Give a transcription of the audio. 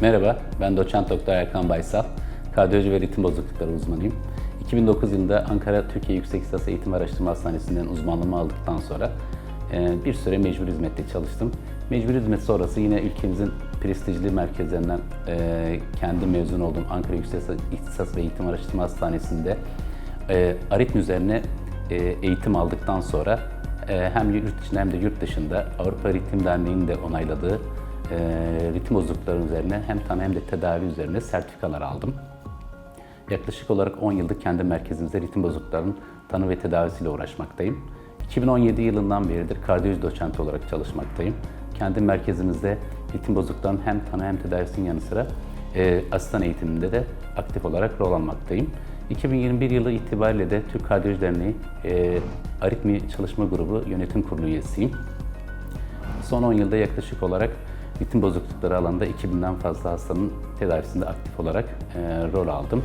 Merhaba, ben doçent doktor Erkan Baysal. Kardiyoloji ve ritim bozuklukları uzmanıyım. 2009 yılında Ankara Türkiye Yüksek Lisans Eğitim Araştırma Hastanesi'nden uzmanlığımı aldıktan sonra e, bir süre mecbur hizmette çalıştım. Mecbur hizmet sonrası yine ülkemizin prestijli merkezlerinden e, kendi mezun olduğum Ankara Yüksek İhtisas ve Eğitim Araştırma Hastanesi'nde e, aritmi üzerine eğitim aldıktan sonra hem yurt içinde hem de yurt dışında Avrupa Ritim Derneği'nin de onayladığı ritim bozuklukları üzerine hem tanı hem de tedavi üzerine sertifikalar aldım. Yaklaşık olarak 10 yıldır kendi merkezimizde ritim bozukluklarının tanı ve tedavisiyle uğraşmaktayım. 2017 yılından beridir kardiyoloji doçenti olarak çalışmaktayım. Kendi merkezimizde ritim bozukluklarının hem tanı hem tedavisinin yanı sıra e, asistan eğitiminde de aktif olarak rol almaktayım. 2021 yılı itibariyle de Türk Kardiyoloji Derneği e, Aritmi Çalışma Grubu Yönetim Kurulu üyesiyim. Son 10 yılda yaklaşık olarak ritim bozuklukları alanında 2000'den fazla hastanın tedavisinde aktif olarak rol aldım.